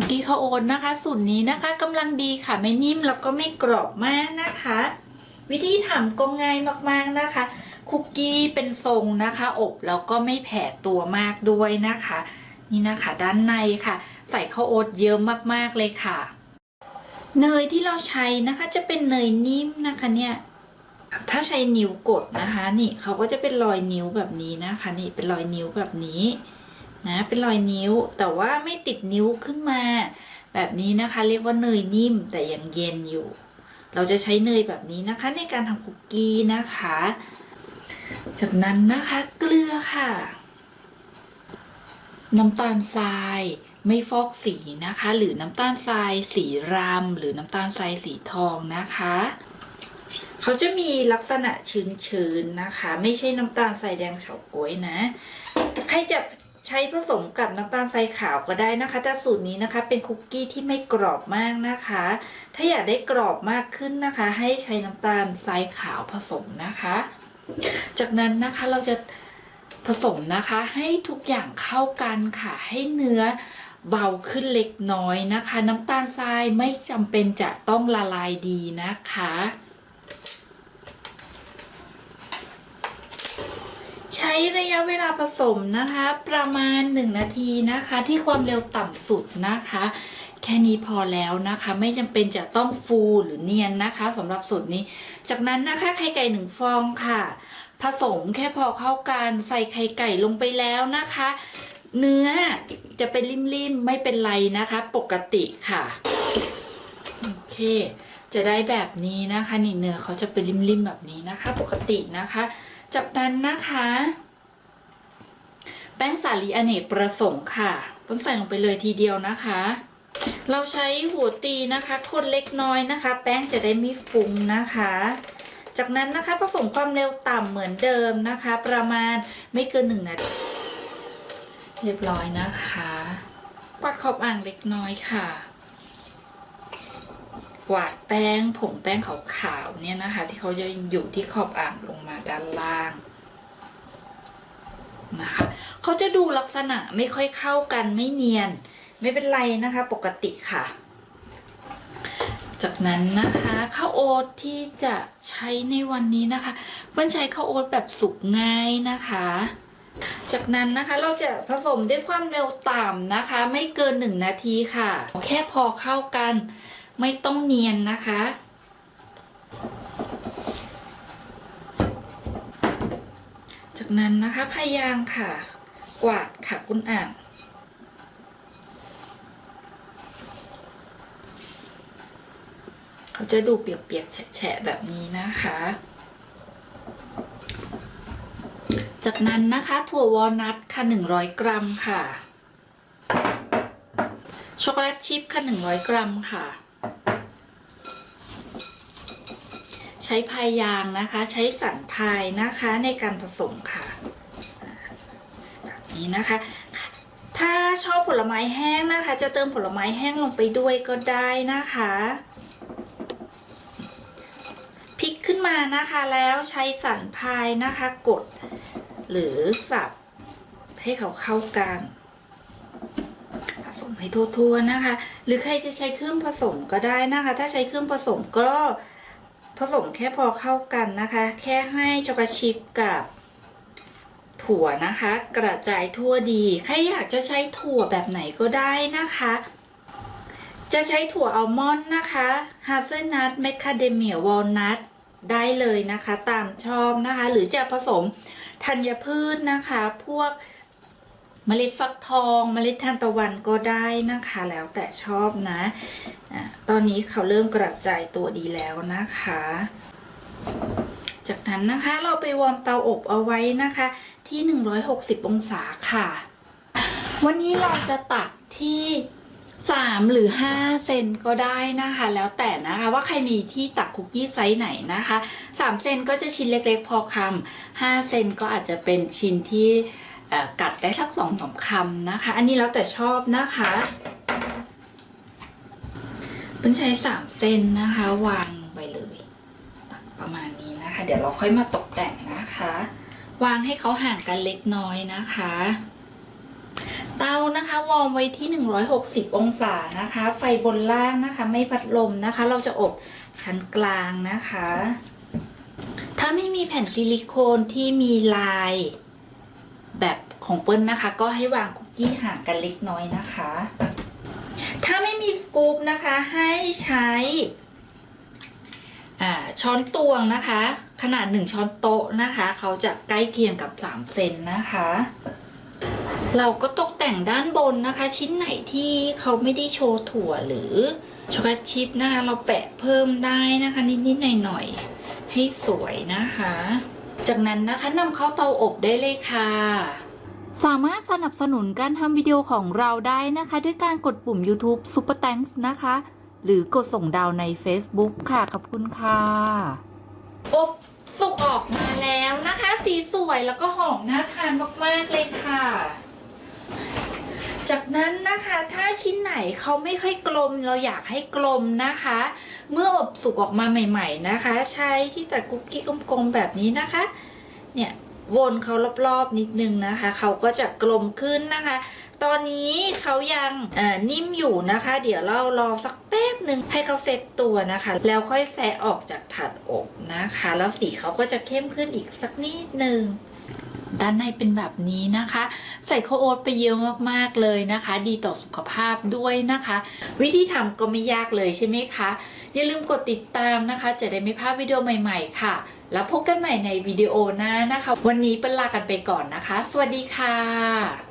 คุกกี้ข้าวโอ๊ตนะคะ สูตรนี้นะคะกำลังดีค่ะไม่นิ่มแล้วก็ไม่กรอบมากนะคะ วิธีทำก็ง่ายมากๆนะคะ คุกกี้เป็นทรงนะคะ อบแล้วก็ไม่แผ่ตัวมากด้วยนะคะ นี่นะคะด้านในค่ะ ใส่ข้าวโอ๊ตเยอะมากๆเลยค่ะ เนยที่เราใช้นะคะจะเป็นเนยนิ่มนะคะเนี่ยถ้าใช้นิ้วกดนะคะ นี่เขาก็จะเป็นรอยนิ้วแบบนี้นะคะ นี่เป็นรอยนิ้วแบบนี้ นะเป็นรอยนิ้วแต่ว่าไม่ติดนิ้วขึ้นมา แบบนี้นะคะเรียกว่าเนยนิ่มแต่ยังเย็นอยู่ เราจะใช้เนยแบบนี้นะคะ ในการทำคุกกี้นะคะ จากนั้นนะคะเกลือค่ะ น้ำตาลทรายไม่ฟอกสีนะคะ หรือน้ำตาลทรายสีรำหรือน้ำตาลทรายสีทองนะคะเขาจะมีลักษณะชื้นๆนะคะ ไม่ใช่น้ำตาลทรายแดงเฉาก๊วยนะ ใครจะ ใช้ผสมกับน้ำตาลทรายขาวก็ได้นะคะ แต่สูตรนี้นะคะเป็นคุกกี้ที่ไม่กรอบมากนะคะ ถ้าอยากได้กรอบมากขึ้นนะคะ ให้ใช้น้ำตาลทรายขาวผสมนะคะ จากนั้นนะคะเราจะผสมนะคะให้ทุกอย่างเข้ากันค่ะ ให้เนื้อเบาขึ้นเล็กน้อยนะคะ น้ำตาลทรายไม่จำเป็นจะต้องละลายดีนะคะ ช้ระยะเวลาผสมนะคะ ประมาณ 1 นาทีนะคะ ที่ความเร็วต่ำสุดนะคะ แค่นี้พอแล้วนะคะ ไม่จำเป็นจะต้องฟูหรือเนียนนะคะสำหรับสูตรนี้ จากนั้นนะคะไข่ไก่หนึ่งฟองค่ะ ผสมแค่พอเข้ากันใส่ไข่ไก่ลงไปแล้วนะคะ เนื้อจะเป็นริมๆไม่เป็นไรนะคะ ปกติค่ะโอเคจะได้แบบนี้นะคะนี่เนื้อเขาจะเป็นริมๆแบบนี้นะคะ ปกตินะคะ จากนั้นนะคะ แป้งสาลีอเนกประสงค์ค่ะต้องใส่ลงไปเลยทีเดียวนะคะ เราใช้หัวตีนะคะ คนเล็กน้อยนะคะ แป้งจะได้ไม่ฟุ้งนะคะ จากนั้นนะคะผสมความเร็วต่ำเหมือนเดิมนะคะ ประมาณไม่เกินหนึ่งนาทีเรียบร้อยนะคะ ปัดขอบอ่างเล็กน้อยค่ะ วาดแป้งผงแป้งขาวๆเนี่ยนะคะ ที่เขาจะอยู่ที่ขอบอ่างลงมาด้านล่างนะคะเขาจะดูลักษณะไม่ค่อยเข้ากันไม่เนียน ไม่เป็นไรนะคะปกติค่ะ จากนั้นนะคะข้าวโอ๊ตที่จะใช้ในวันนี้นะคะเพื่อนใช้ข้าวโอ๊ตแบบสุกง่ายนะคะ จากนั้นนะคะเราจะผสมด้วยความเร็วต่ำนะคะ ไม่เกินหนึ่งนาทีค่ะ แค่พอเข้ากัน ไม่ต้องเนียนนะคะ จากนั้นนะคะพยายามค่ะ กวาดค่ะคุณอ่างเขาจะดูเปียกๆแฉะๆแบบนี้นะคะ จากนั้นนะคะถั่ววอลนัทค่ะ 100 กรัมค่ะช็อกโกแลตชิพค่ะ 100 กรัมค่ะ ใช้พายยางนะคะ ใช้สันพายนะคะในการผสมค่ะแบบนี้นะคะ ถ้าชอบผลไม้แห้งนะคะ จะเติมผลไม้แห้งลงไปด้วยก็ได้นะคะพลิกขึ้นมานะคะแล้วใช้สันพายนะคะกด หรือสับให้เขาเข้ากันผสมให้ทั่วๆนะคะ หรือใครจะใช้เครื่องผสมก็ได้นะคะ ถ้าใช้เครื่องผสมก็ ผสมแค่พอเข้ากันนะคะ แค่ให้ช็อกโกชิปกับถั่วนะคะ กระจายทั่วดี ใครอยากจะใช้ถั่วแบบไหนก็ได้นะคะ จะใช้ถั่วอัลมอนด์นะคะฮาเซลนัทแมคคาเดเมียวอลนัทได้เลยนะคะ ตามชอบนะคะ หรือจะผสมธัญพืชนะคะ พวก เมล็ดฟักทองเมล็ดทานตะวันก็ได้นะคะแล้วแต่ชอบนะอะตอนนี้เขาเริ่มกระจายตัวดีแล้วนะคะ จากนั้นนะคะเราไปวอร์มเตาอบเอาไว้นะคะที่ 160 องศาค่ะ วันนี้เราจะตักที่3หรือ5เซนก็ได้นะคะ แล้วแต่นะคะว่าใครมีที่ตักคุกกี้ไซส์ไหนนะคะ3เซนก็จะชิ้นเล็กๆ พอคำ5เซนก็อาจจะเป็นชิ้นที่ กัดได้สักสองสามคำนะคะ อันนี้แล้วแต่ชอบนะคะเพิ่งใช้3เซนนะคะ วางไปเลยประมาณนี้นะคะ เดี๋ยวเราค่อยมาตกแต่งนะคะ วางให้เขาห่างกันเล็กน้อยนะคะ เตานะคะวอร์มไว้ที่ 160 องศานะคะ ไฟบนล่างนะคะ ไม่พัดลมนะคะ เราจะอบชั้นกลางนะคะ ถ้าไม่มีแผ่นซิลิโคนที่มีลาย แบบของเปิ้ลนะคะ ก็ให้วางคุกกี้ห่างกันเล็กน้อยนะคะ ถ้าไม่มีสกู๊ปนะคะให้ใช้อ่าช้อนตวงนะคะ ขนาด 1 ช้อนโต๊ะนะคะ เขาจะใกล้เคียงกับ 3 เซนนะคะ เราก็ตกแต่งด้านบนนะคะ ชิ้นไหนที่เขาไม่ได้โชว์ถั่วหรือช็อกโกแลตชิพนะคะ เราแปะเพิ่มได้นะคะ นิดๆหน่อยๆให้สวยนะคะ จากนั้นนะคะนำเข้าเตาอบได้เลยค่ะ สามารถสนับสนุนการทำวิดีโอของเราได้นะคะ ด้วยการกดปุ่ม YouTube Super Thanks นะคะ หรือกดส่งดาวใน Facebook ค่ะขอบคุณค่ะ อบสุกออกมาแล้วนะคะ สีสวยแล้วก็หอมน่าทานมากๆเลยค่ะ จากนั้นนะคะถ้าชิ้นไหนเขาไม่ค่อยกลมเราอยากให้กลมนะคะ เมื่ออบสุกออกมาใหม่ ๆนะคะ ใช้ที่ตัดคุกกี้กลมๆแบบนี้นะคะ เนี่ยวนเขารอบๆนิดนึงนะคะ เขาก็จะกลมขึ้นนะคะ ตอนนี้เขายังอ่อนิ่มอยู่นะคะ เดี๋ยวเรารอสักแป๊บหนึ่งให้เขาเซ็ตตัวนะคะ แล้วค่อยแซะออกจากถาดอบนะคะ แล้วสีเขาก็จะเข้มขึ้นอีกสักนิดนึง ด้านในเป็นแบบนี้นะคะ ใส่ข้าวโอ๊ตไปเยอะมากๆเลยนะคะ ดีต่อสุขภาพด้วยนะคะ วิธีทำก็ไม่ยากเลยใช่ไหมคะ อย่าลืมกดติดตามนะคะ จะได้ไม่พลาดวิดีโอใหม่ ๆ ค่ะ แล้วพบกันใหม่ในวิดีโอหน้านะคะ วันนี้เป็นลากันไปก่อนนะคะ สวัสดีค่ะ